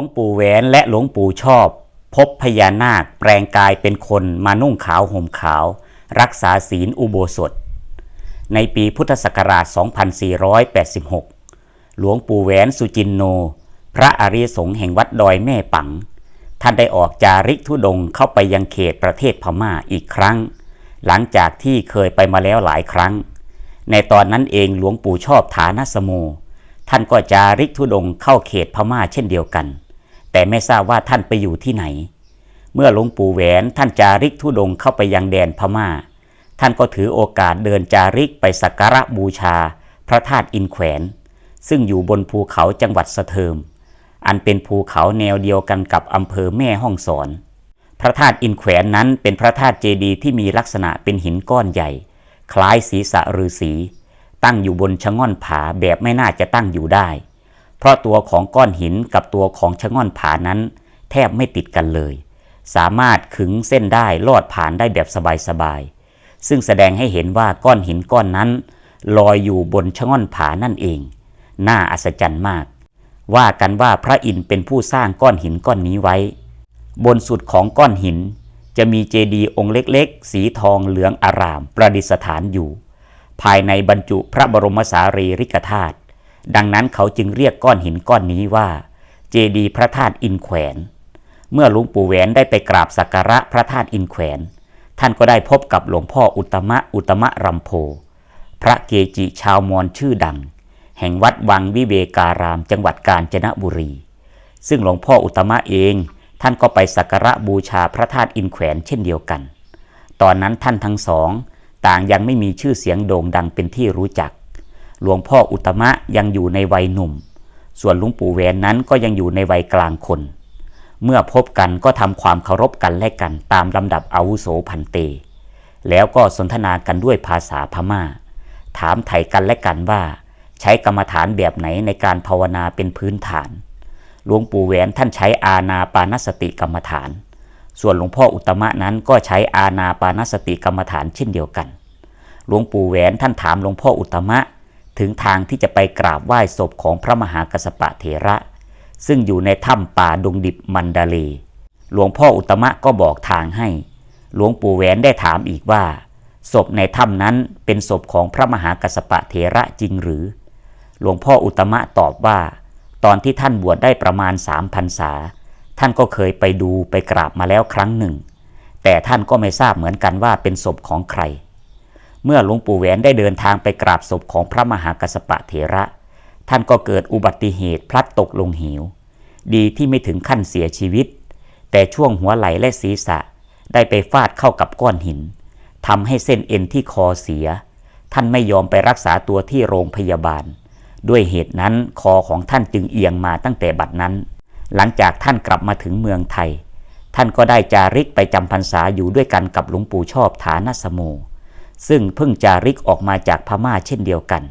หลวงปู่แหวนและหลวงปู่ชอบ พบพญานาคแปลงกายเป็นคนมานุ่งขาวห่มขาว รักษาศีลอุโบสถ ในปีพุทธศักราช 2486 หลวงปู่แหวนสุจินโน พระอริยสงฆ์แห่งวัดดอยแม่ปัง ท่านได้ออกจาริกธุดงเข้าไปยังเขตประเทศพม่าอีกครั้ง หลังจากที่เคยไปมาแล้วหลายครั้ง ในตอนนั้นเองหลวงปู่ชอบฐานสโมท่านก็จาริกธุดงเข้าเขตพม่าเช่นเดียวกัน แต่ไม่ทราบว่าท่านไปอยู่ที่ไหน เมื่อหลวงปู่แหวนท่านจาริกธุดงเข้าไปยังแดนพม่า ท่านก็ถือโอกาสเดินจาริกไปสักการะบูชา พระธาตุอินแขวน ซึ่งอยู่บนภูเขาจังหวัดสะเทิม อันเป็นภูเขาแนวเดียวกันกับอำเภอแม่ห้องสอน พระธาตุอินแขวนนั้นเป็นพระธาตุเจดีย์ที่มีลักษณะเป็นหินก้อนใหญ่ คล้ายศีรษะฤาษีตั้งอยู่บนชะง่อนผาแบบไม่น่าจะตั้งอยู่ได้ เพราะตัวของก้อนหินกับตัวของชะง่อนผานั้น แทบไม่ติดกันเลย สามารถขึงเส้นได้ลอดผ่านได้แบบสบายๆ ซึ่งแสดงให้เห็นว่าก้อนหินก้อนนั้น ลอยอยู่บนชะง่อนผานั่นเอง น่าอัศจรรย์มาก ว่ากันว่าพระอินทร์เป็นผู้สร้างก้อนหินก้อนนี้ไว้ บนสุดของก้อนหิน จะมีเจดีย์องค์เล็กๆ สีทองเหลืองอารามประดิษฐานอยู่ ภายในบรรจุพระบรมสารีริกธาตุ ดังนั้นเขาจึงเรียกก้อนหินก้อนนี้ว่า เจดีพระธาตุอินแขวน เมื่อหลวงปู่แหวนได้ไปกราบสักการะพระธาตุอินแขวน ท่านก็ได้พบกับหลวงพ่ออุตมะอุตมะรัมโพ พระเกจิชาวมอญชื่อดัง แห่งวัดวังวิเวการามจังหวัดกาญจนบุรี ซึ่งหลวงพ่ออุตตมะเอง ท่านก็ไปสักการะบูชาพระธาตุอินแขวนเช่นเดียวกัน ตอนนั้นท่านทั้งสอง ต่างยังไม่มีชื่อเสียงโด่งดังเป็นที่รู้จัก หลวงพ่ออุตมะยังอยู่ในวัยหนุ่ม ส่วนลวงปู่แหวนนั้นก็ยังอยู่ในวัยกลางคน เมื่อพบกันก็ทำความเคารพกันและกันตามลำดับอาวุโสพันเต แล้วก็สนทนากันด้วยภาษาพม่า ถามไถ่กันและกันว่า ใช้กรรมฐานแบบไหนในการภาวนาเป็นพื้นฐาน หลวงปู่แหวนท่านใช้อาณาปานสติกรรมฐาน ส่วนหลวงพ่ออุตมะนั้นก็ใช้อาณาปานสติกรรมฐานเช่นเดียวกัน หลวงปู่แหวนท่านถามหลวงพ่ออุตมะ ถึงทางที่จะไปกราบไหว้ศพของพระมหากัสสปะเถระ ซึ่งอยู่ในถ้ำป่าดงดิบมันดาเล หลวงพ่ออุตมะก็บอกทางให้ หลวงปู่แหวนได้ถามอีกว่า ศพในถ้ำนั้นเป็นศพของพระมหากัสสปะเถระจริงหรือ หลวงพ่ออุตตมะตอบว่า ตอนที่ท่านบวชได้ประมาณสามพรรษา ท่านก็เคยไปดูไปกราบมาแล้วครั้งหนึ่ง แต่ท่านก็ไม่ทราบเหมือนกันว่าเป็นศพของใคร เมื่อหลวงปู่แหวนได้เดินทางไปกราบศพของพระมหากัสปะเถระ ท่านก็เกิดอุบัติเหตุพลัดตกลงเหว ดีที่ไม่ถึงขั้นเสียชีวิต แต่ช่วงหัวไหล่และศีรษะได้ไปฟาดเข้ากับก้อนหินทำให้เส้นเอ็นที่คอเสีย ท่านไม่ยอมไปรักษาตัวที่โรงพยาบาล ด้วยเหตุนั้นคอของท่านจึงเอียงมาตั้งแต่บัดนั้น หลังจากท่านกลับมาถึงเมืองไทย ท่านก็ได้จาริกไปจำพรรษาอยู่ด้วยกันกับหลวงปู่ชอบฐานสโม ซึ่งเพิ่งจาริกออกมาจากพม่าเช่นเดียวกัน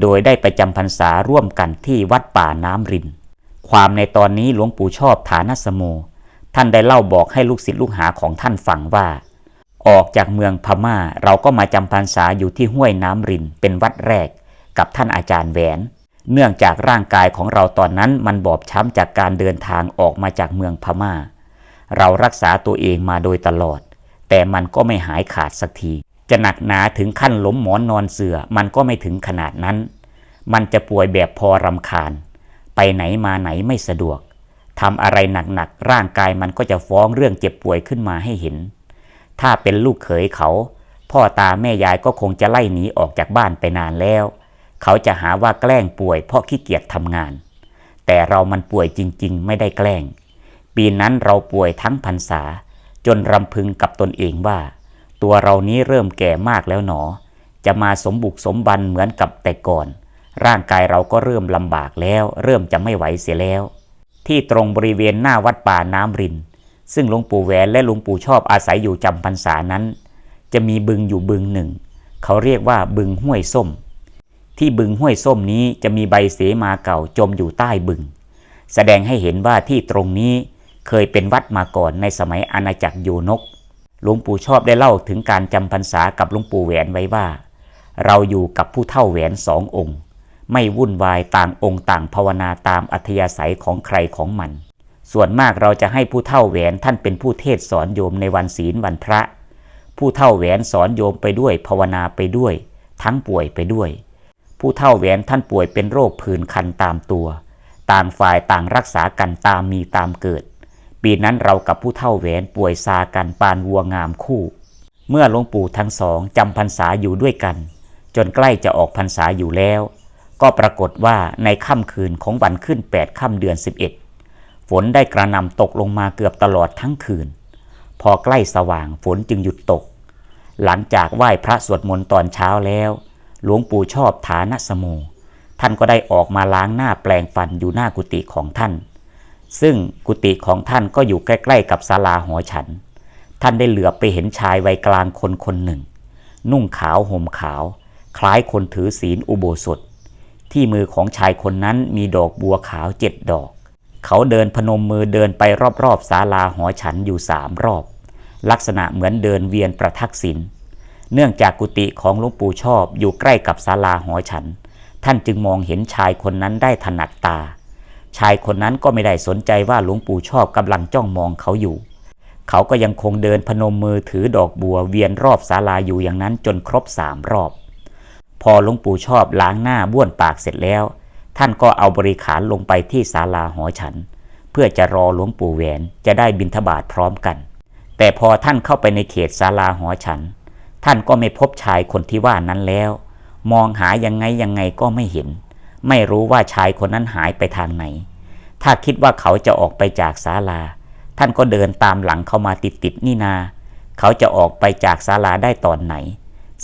โดยได้ไปจำพรรษาร่วมกันที่วัดป่าน้ำริน ความในตอนนี้หลวงปู่ชอบฐานสโม ท่านได้เล่าบอกให้ลูกศิษย์ลูกหาของท่านฟังว่า ออกจากเมืองพม่าเราก็มาจำพรรษาอยู่ที่ห้วยน้ำรินเป็นวัดแรก กับท่านอาจารย์แหวน เนื่องจากร่างกายของเราตอนนั้นมันบอบช้ำจากการเดินทางออกมาจากเมืองพม่า เรารักษาตัวเองมาโดยตลอด แต่มันก็ไม่หายขาดสักที จะหนักหนาถึงขั้นล้มหมอนนอนเสือมันก็ไม่ถึงขนาดนั้น มันจะป่วยแบบพอรำคาญ ไปไหนมาไหนไม่สะดวกทำอะไรหนักๆร่างกายมันก็จะฟ้องเรื่องเจ็บป่วยขึ้นมาให้เห็น ถ้าเป็นลูกเขยเขา พ่อตาแม่ยายก็คงจะไล่หนีออกจากบ้านไปนานแล้ว เขาจะหาว่าแกล้งป่วยเพราะขี้เกียจทำงาน แต่เรามันป่วยจริง ๆ ไม่ได้แกล้ง ปีนั้นเราป่วยทั้งพรรษา จนรำพึงกับตนเองว่า ตัวเรานี้เริ่มแก่มากแล้วหนอ จะมาสมบุกสมบันเหมือนกับแต่ก่อน ร่างกายเราก็เริ่มลำบากแล้ว เริ่มจะไม่ไหวเสียแล้ว ที่ตรงบริเวณหน้าวัดป่าน้ำริน ซึ่งหลวงปู่แหวนและหลวงปู่ชอบอาศัยอยู่จำพรรษานั้น จะมีบึงอยู่บึงหนึ่ง เขาเรียกว่าบึงห้วยส้ม ที่บึงห้วยส้มนี้จะมีใบเสมาเก่าจมอยู่ใต้บึง แสดงให้เห็นว่าที่ตรงนี้เคยเป็นวัดมาก่อนในสมัยอาณาจักรโยนก หลวงปู่ชอบได้เล่าถึงการจำพรรษากับหลวงปู่แหวนไว้ว่า เราอยู่กับผู้เท่าแหวนสององค์ ไม่วุ่นวายต่างองค์ต่างภาวนาตามอัธยาศัยของใครของมัน ส่วนมากเราจะให้ผู้เท่าแหวนท่านเป็นผู้เทศสอนโยมในวันศีลวันพระ ผู้เท่าแหวนสอนโยมไปด้วยภาวนาไปด้วย ทั้งป่วยไปด้วย ผู้เท่าแหวนท่านป่วยเป็นโรคผื่นคันตามตัว ต่างฝ่ายต่างรักษากันตามมีตามเกิด ปีนั้นเรากับผู้เท่าแหวนป่วยซากันปานวัวงามคู่ เมื่อหลวงปู่ทั้งสองจำพรรษาอยู่ด้วยกัน จนใกล้จะออกพรรษาอยู่แล้ว ก็ปรากฏว่าในค่ำคืนของวันขึ้นแปดค่ำเดือน 11 ฝนได้กระนำตกลงมาเกือบตลอดทั้งคืน พอใกล้สว่างฝนจึงหยุดตก หลังจากไหว้พระสวดมนต์ตอนเช้าแล้ว หลวงปู่ชอบฐานสโมท่านก็ได้ออกมาล้างหน้าแปลงฟันอยู่หน้ากุฏิของท่าน ซึ่งกุฏิของท่านก็อยู่ใกล้ ๆ กับศาลาหอฉัน ท่านได้เหลือไปเห็นชายวัยกลางคนคนหนึ่ง นุ่งขาวห่มขาว คล้ายคนถือศีลอุโบสถ ที่มือของชายคนนั้นมีดอกบัวขาวเจ็ดดอก เขาเดินพนมมือเดินไปรอบๆศาลาหอฉันอยู่สามรอบ ลักษณะเหมือนเดินเวียนประทักษิณเนื่องจากกุฏิของหลวงปู่ชอบอยู่ใกล้กับศาลาหอฉัน ท่านจึงมองเห็นชายคนนั้นได้ถนัดตา ชายคนนั้นก็ไม่ได้สนใจว่าหลวงปู่ชอบกำลังจ้องมองเขาอยู่ เขาก็ยังคงเดินพนมมือถือดอกบัวเวียนรอบศาลาอยู่อย่างนั้นจนครบสามรอบ พอหลวงปู่ชอบล้างหน้าบ้วนปากเสร็จแล้ว ท่านก็เอาบริขารลงไปที่ศาลาหอฉัน เพื่อจะรอหลวงปู่แหวนจะได้บิณฑบาตพร้อมกัน แต่พอท่านเข้าไปในเขตศาลาหอฉัน ท่านก็ไม่พบชายคนที่ว่านั้นแล้ว มองหายังไงยังไงก็ไม่เห็น ไม่รู้ว่าชายคนนั้นหายไปทางไหน ถ้าคิดว่าเขาจะออกไปจากศาลา ท่านก็เดินตามหลังเข้ามาติดติดๆนี่นา เขาจะออกไปจากศาลาได้ตอนไหน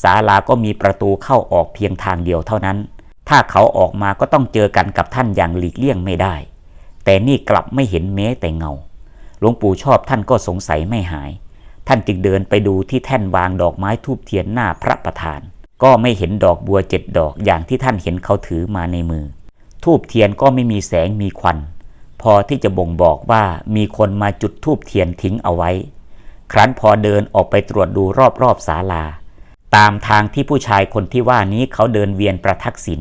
ศาลาก็มีประตูเข้าออกเพียงทางเดียวเท่านั้น ถ้าเขาออกมาก็ต้องเจอกันกับท่านอย่างหลีกเลี่ยงไม่ได้ แต่นี่กลับไม่เห็นแม้แต่เงา หลวงปู่ชอบท่านก็สงสัยไม่หาย ท่านจึงเดินไปดูที่แท่นวางดอกไม้ทูบเทียนหน้าพระประธาน ก็ไม่เห็นดอกบัวเจ็ดดอกอย่างที่ท่านเห็นเขาถือมาในมือ ทูบเทียนก็ไม่มีแสงมีควัน พอที่จะบ่งบอกว่ามีคนมาจุดทูบเทียนทิ้งเอาไว้ ครั้นพอเดินออกไปตรวจดูรอบๆศาลา ตามทางที่ผู้ชายคนที่ว่านี้เขาเดินเวียนประทักษิณ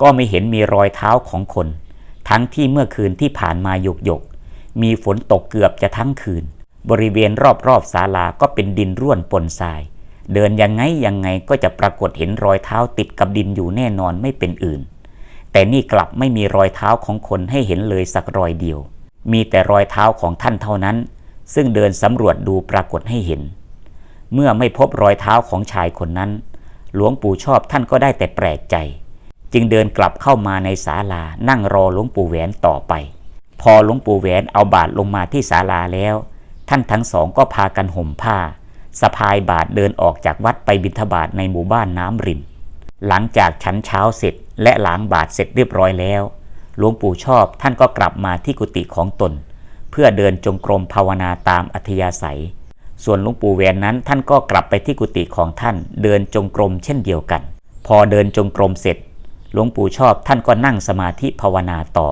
ก็ไม่เห็นมีรอยเท้าของคน ทั้งที่เมื่อคืนที่ผ่านมาหยกหยกๆมีฝนตกเกือบจะทั้งคืน บริเวณรอบๆศาลาก็เป็นดินร่วนปนทราย เดินยังไงยังไงก็จะปรากฏเห็นรอยเท้าติดกับดินอยู่แน่นอนไม่เป็นอื่น แต่นี่กลับไม่มีรอยเท้าของคนให้เห็นเลยสักรอยเดียว มีแต่รอยเท้าของท่านเท่านั้น ซึ่งเดินสำรวจดูปรากฏให้เห็น เมื่อไม่พบรอยเท้าของชายคนนั้น หลวงปู่ชอบท่านก็ได้แต่แปลกใจ จึงเดินกลับเข้ามาในศาลานั่งรอหลวงปู่แหวนต่อไป พอหลวงปู่แหวนเอาบาตรลงมาที่ศาลาแล้ว ท่านทั้งสองก็พากันห่มผ้า สะพายบาตรเดินออกจากวัดไปบิณฑบาตในหมู่บ้านน้ำริมหลังจากฉันเช้าเสร็จและล้างบาตรเสร็จเรียบร้อยแล้ว หลวงปู่ชอบท่านก็กลับมาที่กุฏิของตน เพื่อเดินจงกรมภาวนาตามอัธยาศัย ส่วนหลวงปู่แหวนนั้นท่านก็กลับไปที่กุฏิของท่านเดินจงกรมเช่นเดียวกัน พอเดินจงกรมเสร็จ หลวงปู่ชอบท่านก็นั่งสมาธิภาวนาต่อ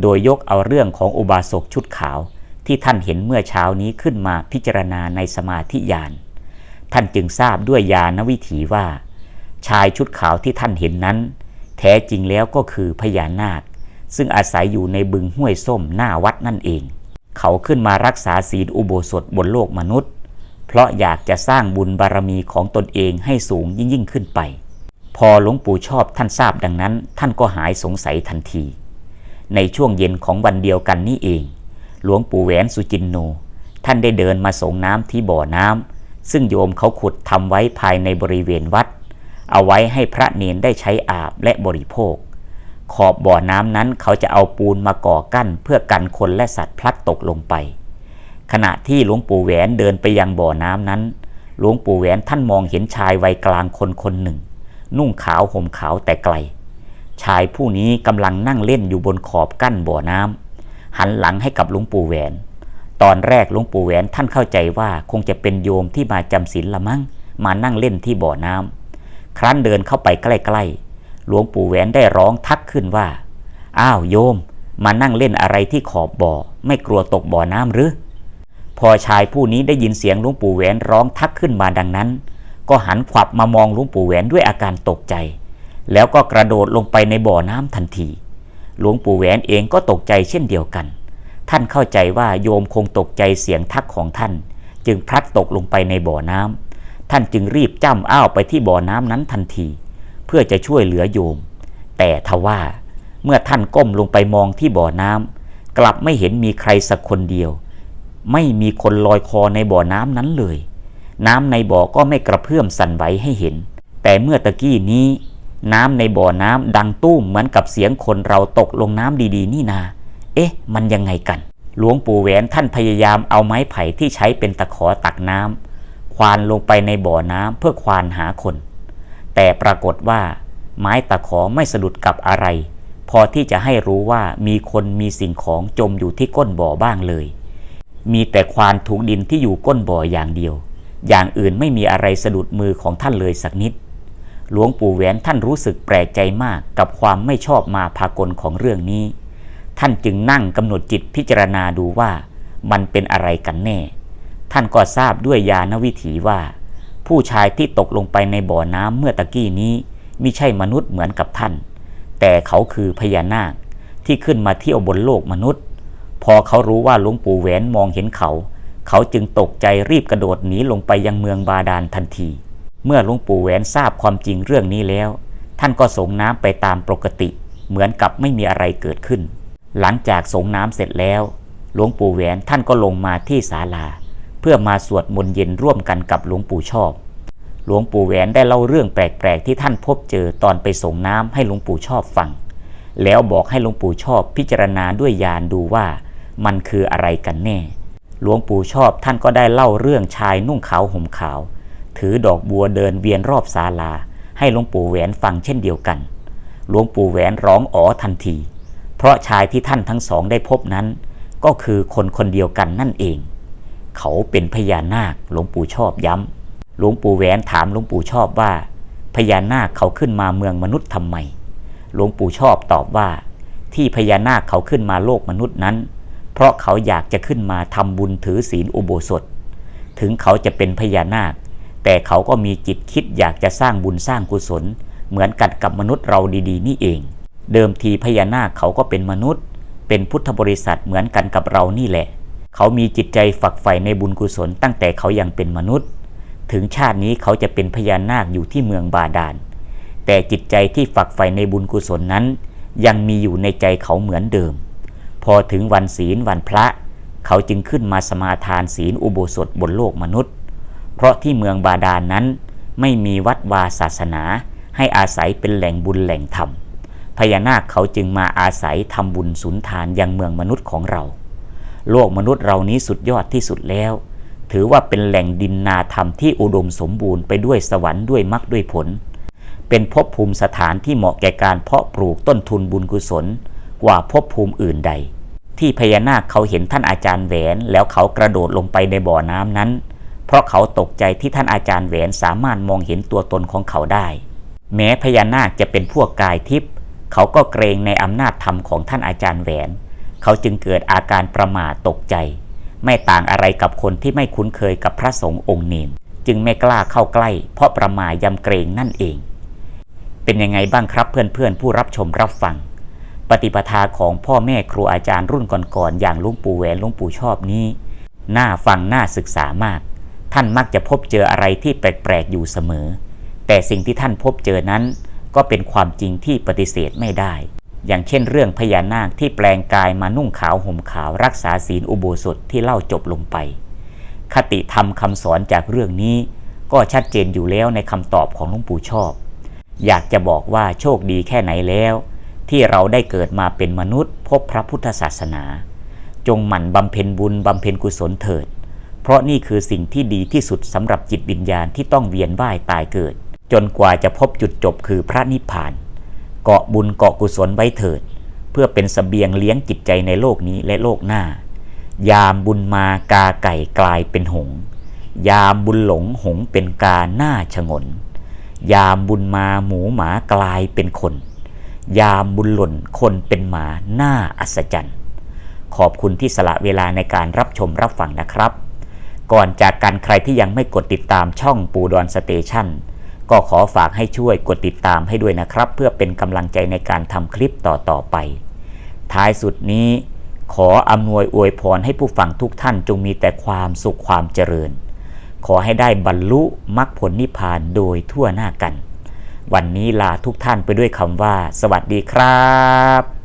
โดยยกเอาเรื่องของอุบาสกชุดขาว ที่ท่านเห็นเมื่อเช้านี้ขึ้นมาพิจารณาในสมาธิญาณ ท่านจึงทราบด้วยญาณวิถีว่า ชายชุดขาวที่ท่านเห็นนั้น แท้จริงแล้วก็คือพญานาค ซึ่งอาศัยอยู่ในบึงห้วยส้มหน้าวัดนั่นเอง เขาขึ้นมารักษาศีลอุโบสถบนโลกมนุษย์ เพราะอยากจะสร้างบุญบารมีของตนเองให้สูงยิ่งยิ่งขึ้นไป พอหลวงปู่ชอบท่านทราบดังนั้น ท่านก็หายสงสัยทันที ในช่วงเย็นของวันเดียวกันนี่เอง หลวงปู่แหวนสุจินโนท่านได้เดินมาส่งน้ำที่บ่อน้ำซึ่งโยมเขาขุดทำไว้ภายในบริเวณวัด เอาไว้ให้พระเนนได้ใช้อาบและบริโภค ขอบบ่อน้ำนั้นเขาจะเอาปูนมาก่อกั้นเพื่อกันคนและสัตว์พลัดตกลงไป ขณะที่หลวงปู่แหวนเดินไปยังบ่อน้ำนั้น หลวงปู่แหวนท่านมองเห็นชายวัยกลางคนคนหนึ่ง นุ่งขาวห่มขาวแต่ไกล ชายผู้นี้กำลังนั่งเล่นอยู่บนขอบกั้นบ่อน้ำ หันหลังให้กับหลวงปู่แหวน ตอนแรกหลวงปู่แหวนท่านเข้าใจว่าคงจะเป็นโยมที่มาจำศีลละมั้งมานั่งเล่นที่บ่อน้ำครั้นเดินเข้าไปใกล้ๆหลวงปู่แหวนได้ร้องทักขึ้นว่า อ้าวโยม มานั่งเล่นอะไรที่ขอบบ่อ ไม่กลัวตกบ่อน้ำหรือ พอชายผู้นี้ได้ยินเสียงหลวงปู่แหวนร้องทักขึ้นมาดังนั้น ก็หันขวับมามองหลวงปู่แหวนด้วยอาการตกใจ แล้วก็กระโดดลงไปในบ่อน้ำทันที หลวงปู่แหวนเองก็ตกใจเช่นเดียวกัน ท่านเข้าใจว่าโยมคงตกใจเสียงทักของท่าน จึงพลัดตกลงไปในบ่อน้ำท่านจึงรีบจ้ำอ้าวไปที่บ่อน้ำนั้นทันที เพื่อจะช่วยเหลือโยม แต่ทว่า เมื่อท่านก้มลงไปมองที่บ่อน้ำกลับไม่เห็นมีใครสักคนเดียว ไม่มีคนลอยคอในบ่อน้ำนั้นเลย น้ำในบ่อก็ไม่กระเพื่อมสั่นไหวให้เห็น แต่เมื่อตะกี้นี้ น้ำในบ่อน้ำดังตุ้มเหมือนกับเสียงคนเราตกลงน้ำดีๆ นี่นา เอ๊ะ มันยังไงกัน หลวงปู่แหวนท่านพยายามเอาไม้ไผ่ที่ใช้เป็นตะขอตักน้ำควานลงไปในบ่อน้ำเพื่อควานหาคน แต่ปรากฏว่า ไม้ตะขอไม่สะดุดกับอะไร พอที่จะให้รู้ว่ามีคนมีสิ่งของจมอยู่ที่ก้นบ่อบ้างเลย มีแต่ควานถูกดินที่อยู่ก้นบ่ออย่างเดียว อย่างอื่นไม่มีอะไรสะดุดมือของท่านเลยสักนิด หลวงปู่แหวนท่านรู้สึกแปลกใจมากกับความไม่ชอบมาพากลของเรื่องนี้ ท่านจึงนั่งกำหนดจิตพิจารณาดูว่ามันเป็นอะไรกันแน่ ท่านก็ทราบด้วยญาณวิถีว่า ผู้ชายที่ตกลงไปในบ่อน้ำเมื่อตะกี้นี้มิใช่มนุษย์เหมือนกับท่าน แต่เขาคือพญานาคที่ขึ้นมาเที่ยวบนโลกมนุษย์ พอเขารู้ว่าหลวงปู่แหวนมองเห็นเขา เขาจึงตกใจรีบกระโดดหนีลงไปยังเมืองบาดาลทันที เมื่อหลวงปู่แหวนทราบความจริงเรื่องนี้แล้ว ท่านก็สงน้ำไปตามปกติ เหมือนกับไม่มีอะไรเกิดขึ้น หลังจากสงน้ำเสร็จแล้ว หลวงปู่แหวนท่านก็ลงมาที่ศาลา เพื่อมาสวดมนต์เย็นร่วมกันกับหลวงปู่ชอบ หลวงปู่แหวนได้เล่าเรื่องแปลกๆ ที่ท่านพบเจอตอนไปสงน้ำให้หลวงปู่ชอบฟัง แล้วบอกให้หลวงปู่ชอบพิจารณาด้วยญาณดูว่า มันคืออะไรกันแน่ หลวงปู่ชอบท่านก็ได้เล่าเรื่องชายนุ่งขาวห่มขาว ถือดอกบัวเดินเวียนรอบศาลา ให้หลวงปู่แหวนฟังเช่นเดียวกัน หลวงปู่แหวนร้องอ๋อทันที เพราะชายที่ท่านทั้งสองได้พบนั้น ก็คือคนคนเดียวกันนั่นเอง เขาเป็นพญานาคหลวงปู่ชอบย้ำหลวงปู่แหวนถามหลวงปู่ชอบว่า พญานาคเขาขึ้นมาเมืองมนุษย์ทำไมหลวงปู่ชอบตอบว่า ที่พญานาคเขาขึ้นมาโลกมนุษย์นั้น เพราะเขาอยากจะขึ้นมาทำบุญถือศีลอุโบสถ ถึงเขาจะเป็นพญานาค แต่เขาก็มีจิตคิดอยากจะสร้างบุญสร้างกุศล เหมือนกันกับมนุษย์เราดีๆ นี่เอง เดิมทีพญานาคเขาก็เป็นมนุษย์ เป็นพุทธบริษัทเหมือนกันกับเรานี่แหละ เขามีจิตใจฝักใฝ่ในบุญกุศลตั้งแต่เขายังเป็นมนุษย์ ถึงชาตินี้เขาจะเป็นพญานาคอยู่ที่เมืองบาดาล แต่จิตใจที่ฝักใฝ่ในบุญกุศลนั้น ยังมีอยู่ในใจเขาเหมือนเดิม พอถึงวันศีลวันพระ เขาจึงขึ้นมาสมาทานศีลอุโบสถบนโลกมนุษย์ เพราะที่เมืองบาดาลนนั้นไม่มีวัดวาศาสนา ให้อาศัยเป็นแหล่งบุญแหล่งธรรมพญานาคเขาจึงมาอาศัยทำบุญสุนทานยังเมืองมนุษย์ของเรา โลกมนุษย์เรานี้สุดยอดที่สุดแล้ว ถือว่าเป็นแหล่งดินนาธรรมที่อุดมสมบูรณ์ไปด้วยสวรรค์ด้วยมรรคด้วยผล เป็นภพภูมิสถานที่เหมาะแก่การเพาะปลูกต้นทุนบุญกุศล กว่าภพภูมิอื่นใด ที่พญานาคเขาเห็นท่านอาจารย์แหวน แล้วเขากระโดดลงไปในบ่อน้ำนั้น เพราะเขาตกใจที่ท่านอาจารย์แหวนสามารถมองเห็นตัวตนของเขาได้ แม้พญานาคจะเป็นพวกกายทิพย์เขาก็เกรงในอำนาจธรรมของท่านอาจารย์แหวน เขาจึงเกิดอาการประมาทตกใจ ไม่ต่างอะไรกับคนที่ไม่คุ้นเคยกับพระสงฆ์องค์เนนจึงไม่กล้าเข้าใกล้ เพราะประมาทยำเกรงนั่นเอง เป็นยังไงบ้างครับเพื่อนๆ ผู้รับชมรับฟัง ปฏิปทาของพ่อแม่ครูอาจารย์รุ่นก่อนๆอย่างลุงปู่แหวนลุงปู่ชอบนี้ น่าฟังน่าศึกษามาก ท่านมักจะพบเจออะไรที่แปลกๆอยู่เสมอ แต่สิ่งที่ท่านพบเจอนั้น ก็เป็นความจริงที่ปฏิเสธไม่ได้ อย่างเช่นเรื่องพญานาคที่แปลงกายมานุ่งขาวห่มขาวรักษาศีลอุโบสถที่เล่าจบลงไป คติธรรมคำสอนจากเรื่องนี้ ก็ชัดเจนอยู่แล้วในคำตอบของหลวงปู่ชอบ อยากจะบอกว่าโชคดีแค่ไหนแล้ว ที่เราได้เกิดมาเป็นมนุษย์ พบพระพุทธศาสนา จงหมั่นบำเพ็ญบุญบำเพ็ญกุศลเถิด เพราะนี่คือสิ่งที่ดีที่สุดสำหรับจิตวิญญาณที่ต้องเวียนว่ายตายเกิด จนกว่าจะพบจุดจบคือพระนิพพาน เกาะบุญเกาะกุศลไว้เถิด เพื่อเป็นสเสบียงเลี้ยงจิตใจในโลกนี้และโลกหน้า ยามบุญมากาไก่กลายเป็นหง ยามบุญหลงหงเป็นกาหน้าฉงน ยามบุญมาหมูหมากลายเป็นคน ยามบุญหล่นคนเป็นหมาหน้าอัศจรรย์ ขอบคุณที่สละเวลาในการรับชมรับฟังนะครับ ก่อนจากกันใครที่ยังไม่กดติดตามช่องปูดอนสเตชันก็ขอฝากให้ช่วยกดติดตามให้ด้วยนะครับ เพื่อเป็นกำลังใจในการทำคลิปต่อๆไป ท้ายสุดนี้ ขออำนวยอวยพรให้ผู้ฟังทุกท่านจงมีแต่ความสุขความเจริญ ขอให้ได้บรรลุมรรคผลนิพพานโดยทั่วหน้ากัน วันนี้ลาทุกท่านไปด้วยคำว่า สวัสดีครับ